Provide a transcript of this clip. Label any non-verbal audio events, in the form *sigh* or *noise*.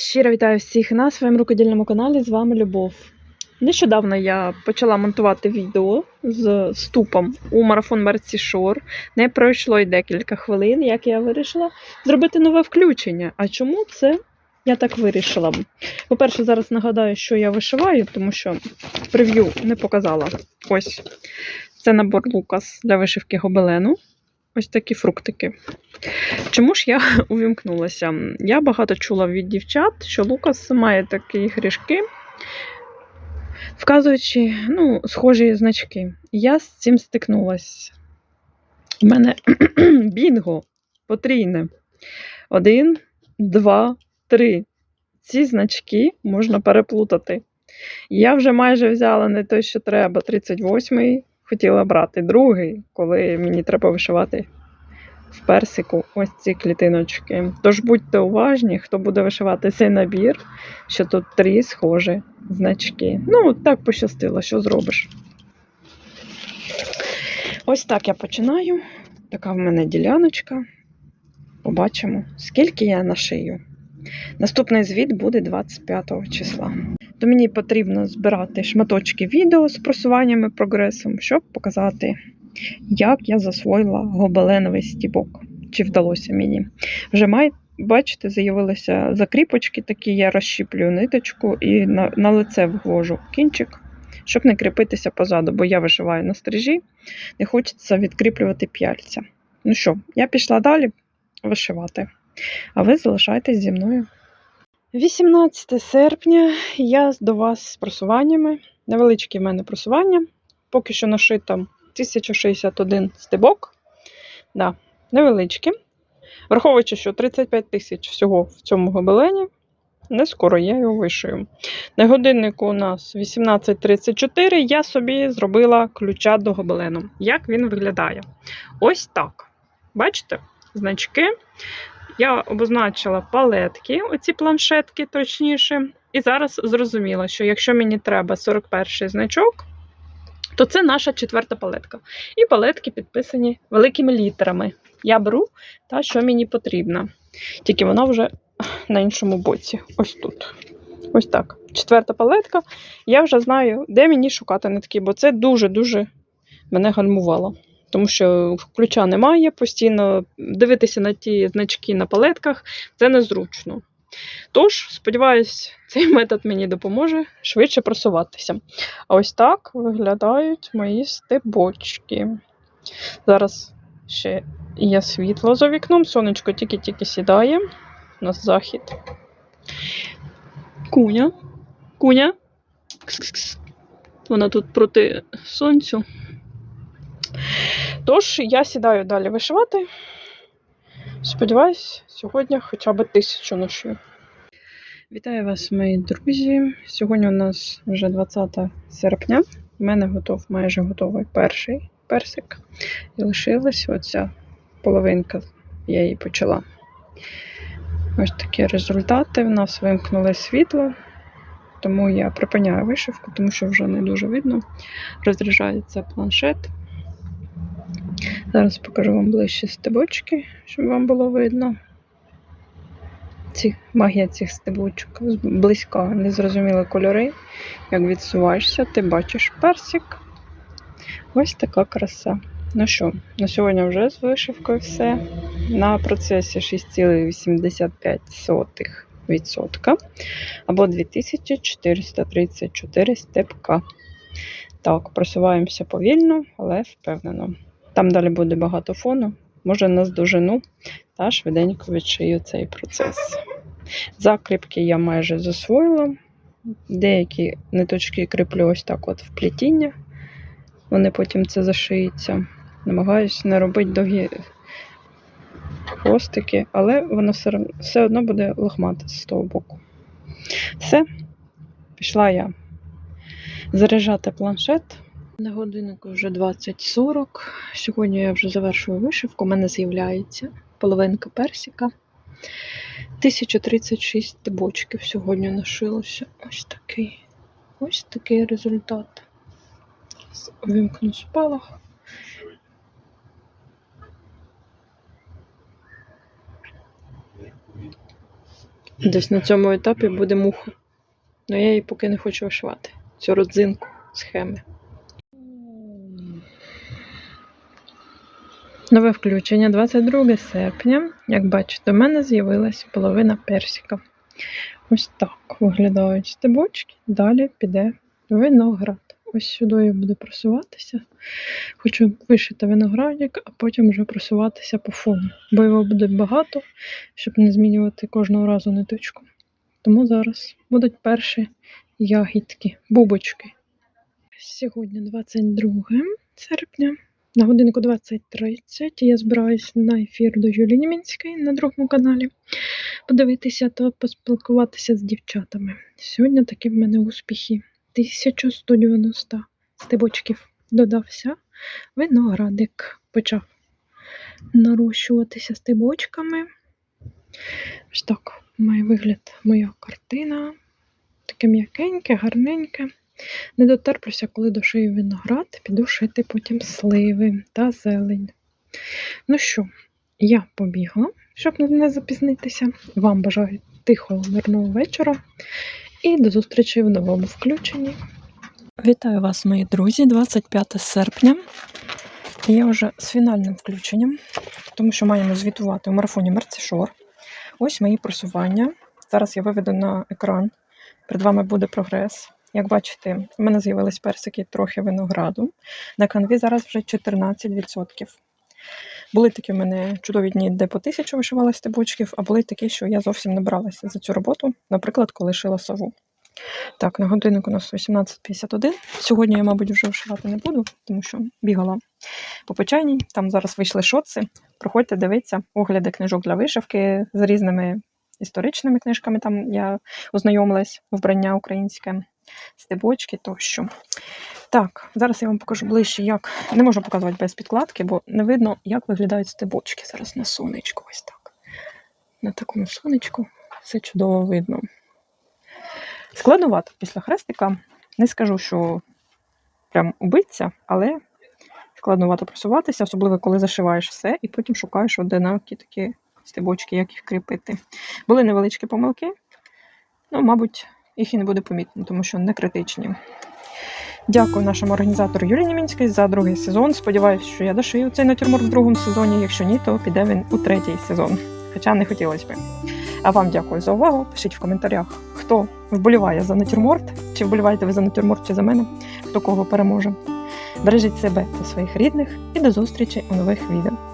Щиро вітаю всіх на своєму рукодільному каналі. З вами Любов. Нещодавно я почала монтувати відео з вступом у марафон Мерці Шор. Не пройшло й декілька хвилин, як я вирішила зробити нове включення. А чому це я так вирішила? По-перше, зараз нагадаю, що я вишиваю, тому що прев'ю не показала. Ось це набор Лукас для вишивки гобелену. Ось такі фруктики. Чому ж я *laughs* увімкнулася? Я багато чула від дівчат, що Лукас має такі грішки, вказуючи ну, схожі значки. Я з цим стикнулася. У мене *clears throat* бінго потрійне. Один, два, три. Ці значки можна переплутати. Я вже майже взяла не той, що треба, 38-й. Хотіла брати другий, коли мені треба вишивати в персику ось ці клітиночки. Тож будьте уважні, хто буде вишивати цей набір, що тут три схожі значки. Ну, так пощастило, що зробиш. Ось так я починаю. Така в мене діляночка. Побачимо, скільки я нашию. Наступний звіт буде 25 числа. То мені потрібно збирати шматочки відео з просуваннями прогресом, щоб показати, як я засвоїла гобеленовий стібок. Чи вдалося мені. Вже май, бачите, з'явилися закріпочки такі, я розщіплюю ниточку і на, на лице ввожу кінчик, щоб не кріпитися позаду, бо я вишиваю на стрижі, не хочеться відкріплювати п'яльця. Ну що, я пішла далі вишивати, а ви залишайтесь зі мною. 18 серпня я до вас з просуваннями. Невеличкі в мене просування. Поки що нашито 1061 стебок. Да, невеличкі. Враховуючи, що 35 тисяч всього в цьому гобелені, не скоро я його вишию. На годиннику у нас 18.34. Я собі зробила ключа до гобелену. Як він виглядає? Ось так. Бачите? Значки. Я обозначила палетки, оці планшетки, точніше. І зараз зрозуміла, що якщо мені треба 41-й значок, то це наша четверта палетка. І палетки підписані великими літерами. Я беру та, що мені потрібно. Тільки вона вже на іншому боці. Ось тут. Ось так. Четверта палетка. Я вже знаю, де мені шукати нитки, бо це дуже-дуже мене гальмувало. Тому що ключа немає, постійно дивитися на ті значки на палетках це незручно. Тож, сподіваюсь, цей метод мені допоможе швидше просуватися. А ось так виглядають мої стебочки. Зараз ще є світло за вікном, сонечко тільки-тільки сідає на захід. Куня. Куня. Кс-кс-кс. Вона тут проти сонцю. Тож, я сідаю далі вишивати. Сподіваюсь, сьогодні хоча б тисячу ношую. Вітаю вас, мої друзі. Сьогодні у нас вже 20 серпня. У мене готов майже готовий перший персик. І лишилась оця половинка, я її почала. Ось такі результати. В нас вимкнули світло, тому я припиняю вишивку, тому що вже не дуже видно. Розряджається планшет. Зараз покажу вам ближче стебочки, щоб вам було видно. Ці, магія цих стебочок близька, незрозумілі кольори. Як відсуваєшся, ти бачиш персик. Ось така краса. Ну що, на сьогодні вже з вишивкою все. На процесі 6,85% або 2434 степка. Так, просуваємося повільно, але впевнено. Там далі буде багато фону, може наздожену та швиденько відшию цей процес. Закріпки я майже засвоїла. Деякі ниточки кріплю ось так от в плетіння. Вони потім це зашиються. Намагаюся не робити довгі хвостики, але воно все, одно буде лохмате з того боку. Все, пішла я заряджати планшет. На годиннику вже 20.40. Сьогодні я вже завершую вишивку. У мене з'являється половинка персика. 1036 тибочків сьогодні нашилося. Ось такий. Ось такий результат. Увімкну спалах. Десь на цьому етапі буде муха. Але я її поки не хочу вишивати. Цю родзинку схеми. Нове включення 22 серпня. Як бачите, у мене з'явилась половина персика. Ось так виглядають стебочки. Далі піде виноград. Ось сюди я буду просуватися. Хочу вишити виноградик, а потім вже просуватися по фону. Бо його буде багато, щоб не змінювати кожного разу ниточку. Тому зараз будуть перші ягідки, бубочки. Сьогодні 22 серпня. На годинку 20.30 я збираюсь на ефір до Юлії Німінської на другому каналі подивитися та поспілкуватися з дівчатами. Сьогодні такі в мене успіхи. 1190 стебочків додався. Виноградик почав нарощуватися стебочками. Ось так має вигляд моя картина. Таке м'якеньке, гарненьке. Не дотерплюся, коли дошию виноград, піду шити потім сливи та зелень. Ну що, я побігла, щоб не запізнитися. Вам бажаю тихого, мирного вечора і до зустрічі в новому включенні. Вітаю вас, мої друзі, 25 серпня. Я вже з фінальним включенням, тому що маємо звітувати у марафоні Мерцішор. Ось мої просування. Зараз я виведу на екран. Перед вами буде прогрес. Як бачите, в мене з'явились персики трохи винограду. На канві зараз вже 14%. Були такі в мене чудові дні, де по тисячу вишивала стебочків, а були такі, що я зовсім не бралася за цю роботу, наприклад, коли шила сову. Так, на годинник у нас 18.51. Сьогодні я, мабуть, вже вишивати не буду, тому що бігала по печайній. Там зараз вийшли шоци. Проходьте, дивіться, огляди книжок для вишивки з різними історичними книжками. Там я ознайомилась, вбрання українське, стебочки тощо. Так, зараз я вам покажу ближче, як. Не можу показувати без підкладки, бо не видно, як виглядають стебочки зараз на сонечку. Ось так. На такому сонечку все чудово видно. Складновато після хрестика. Не скажу, що прям убиться, але складновато просуватися, особливо коли зашиваєш все, і потім шукаєш одинакі такі стебочки, як їх кріпити. Були невеличкі помилки, ну, мабуть, їх і не буде помітно, тому що не критичні. Дякую нашому організатору Юлії Німінській за другий сезон. Сподіваюся, що я дошию цей натюрморт в другому сезоні. Якщо ні, то піде він у третій сезон. Хоча не хотілося б. А вам дякую за увагу. Пишіть в коментарях, хто вболіває за натюрморт, чи вболіваєте ви за натюрморт, чи за мене, хто кого переможе. Бережіть себе та своїх рідних і до зустрічі у нових відео.